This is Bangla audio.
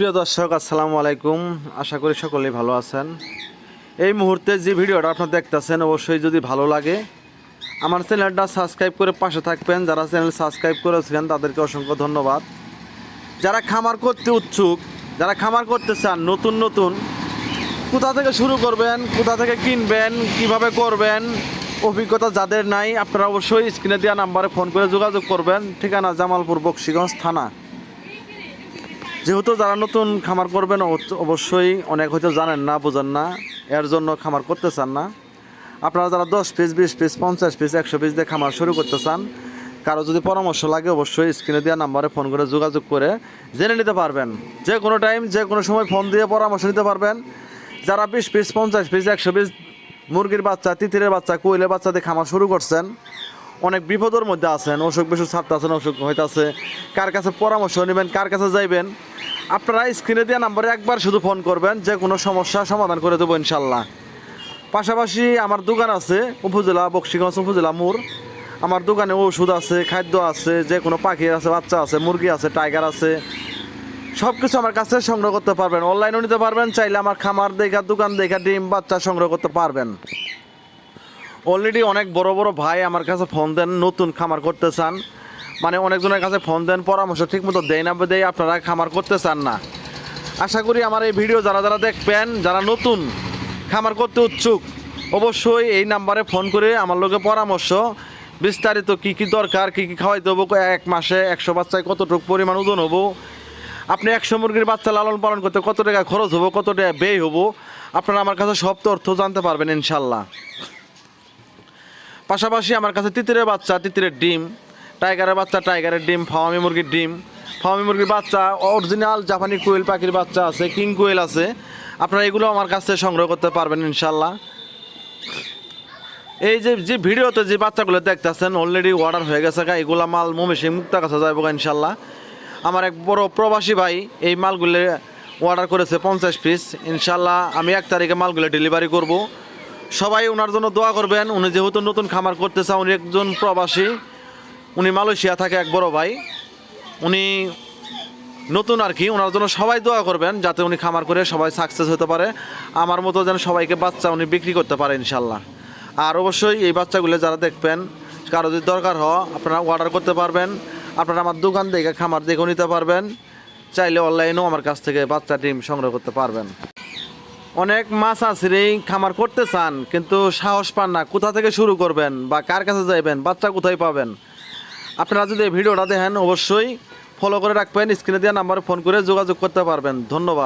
প্রিয় দর্শক, আসসালামু আলাইকুম। আশা করি সকলেই ভালো আছেন। এই মুহূর্তে যে ভিডিওটা আপনারা দেখতেছেন, অবশ্যই যদি ভালো লাগে, আমার চ্যানেলটা সাবস্ক্রাইব করে পাশে থাকবেন। যারা চ্যানেল সাবস্ক্রাইব করেছেন, তাদেরকে অসংখ্য ধন্যবাদ। যারা খামার করতে উৎসুক, যারা খামার করতে চান, নতুন নতুন, কোথা থেকে শুরু করবেন, কোথা থেকে কিনবেন, কীভাবে করবেন, অভিজ্ঞতা যাদের নাই, আপনারা অবশ্যই স্ক্রিনে দেওয়া নাম্বারে ফোন করে যোগাযোগ করবেন। ঠিকানা জামালপুর বক্সিগঞ্জ থানা। যেহেতু যারা নতুন খামার করবেন অবশ্য- অবশ্যই অনেক হয়তো জানেন না, বোঝেন না। এর জন্য খামার করতে চান না। আপনারা যারা দশ পিস, বিশ পিস, পঞ্চাশ পিস, একশো পিস দিয়ে খামার শুরু করতে চান, কারও যদি পরামর্শ লাগে অবশ্যই স্ক্রিনে দেওয়া নাম্বারে ফোন করে যোগাযোগ করে জেনে নিতে পারবেন। যে কোনো টাইম যে কোনো সময় ফোন দিয়ে পরামর্শ নিতে পারবেন। যারা বিশ পিস, পঞ্চাশ পিস, একশো পিস মুরগির বাচ্চা, তিতিরের বাচ্চা, কোয়েলের বাচ্চা দিয়ে খামার শুরু করছেন অনেক বিপদের মধ্যে আছেন, অসুখ বিসুখ ছাড়তেছেন অসুখ হইতাছে। কার কাছে পরামর্শ নেবেন, কার কাছে যাইবেন? আপনারা স্ক্রিনে দেওয়া নাম্বারে একবার শুধু ফোন করবেন, যে কোনো সমস্যা সমাধান করে দেবো ইনশাল্লাহ। পাশাপাশি আমার দোকান আছে, উপজেলা, বক্সিগঞ্জ উপজেলা মোর আমার দোকানে ওষুধ আছে, খাদ্য আছে, যে কোনো পাখি আছে, বাচ্চা আছে, মুরগি আছে, টাইগার আছে। সব কিছু আমার কাছে সংগ্রহ করতে পারবেন, অনলাইনেও নিতে পারবেন, চাইলে আমার খামার দেখা, দোকান দেখা, ডিম, বাচ্চা সংগ্রহ করতে পারবেন। অলরেডি অনেক বড় বড় ভাই আমার কাছে ফোন দেন, নতুন খামার করতে চান। মানে অনেকজনের কাছে ফোন দেন, পরামর্শ ঠিক মতো দেয় না, দেয়, আপনারা খামার করতে চান না। আশা করি আমার এই ভিডিও যারা যারা দেখবেন, যারা নতুন খামার করতে উৎসুক, অবশ্যই এই নাম্বারে ফোন করে আমার লোকে পরামর্শ, বিস্তারিত কি কি দরকার, কি কি খাওয়াইতে হব, এক মাসে একশো বাচ্চায় কতটুকু পরিমাণ ওজন হব, আপনি একশো মুরগির বাচ্চা লালন পালন করতে কত টাকা খরচ হব, কত টাকা ব্যয় হব, আপনারা আমার কাছে সব তথ্য জানতে পারবেন ইনশাল্লাহ। পাশাপাশি আমার কাছে তিতিরের বাচ্চা, তিতিরের ডিম, টাইগারের বাচ্চা, টাইগারের ডিম, ফাওয়ামি মুরগির ডিম। ফাওয়ামি মুরগির বাচ্চা অরিজিনাল জাপানি কোয়েল পাখির বাচ্চা আছে কিং কোয়েল আছে। আপনারা এগুলো আমার কাছ থেকে সংগ্রহ করতে পারবেন ইনশাল্লাহ এই যে যে ভিডিওতে যে বাচ্চাগুলো দেখতেছেন অলরেডি অর্ডার হয়ে গেছে গা, এগুলা মাল মমেশিং মুক্তা কাছে যাব ইনশাল্লাহ আমার এক বড় প্রবাসী ভাই এই মালগুলো অর্ডার করেছে পঞ্চাশ পিস ইনশাল্লাহ আমি এক তারিখে মালগুলো ডেলিভারি করব। সবাই ওনার জন্য দোয়া করবেন। উনি যেহেতু নতুন খামার করতে চান উনি একজন প্রবাসী। উনি মালয়েশিয়া থাকে এক বড় ভাই। উনি নতুন আর কি, ওনার জন্য সবাই দোয়া করবেন যাতে উনি খামার করে সবাই সাকসেস হতে পারে। আমার মতো যেন সবাইকে বাচ্চা উনি বিক্রি করতে পারে ইনশাল্লাহ আর অবশ্যই এই বাচ্চাগুলো যারা দেখবেন, কারও যদি দরকার হয়, আপনারা অর্ডার করতে পারবেন। আপনারা আমার দোকান দেখে খামার দেখেও নিতে পারবেন। চাইলে অনলাইনেও আমার কাছ থেকে বাচ্চা ডিম সংগ্রহ করতে পারবেন। অনেক মাছ আসিরেই খামার করতে চান, কিন্তু সাহস পান না। কোথা থেকে শুরু করবেন বা কার কাছে যাইবেন? বাচ্চা কোথায় পাবেন? আপনারা যদি এই ভিডিওটা দেখেন, অবশ্যই ফলো করে রাখবেন স্ক্রিনে দেওয়া নাম্বারে ফোন করে যোগাযোগ করতে পারবেন। ধন্যবাদ।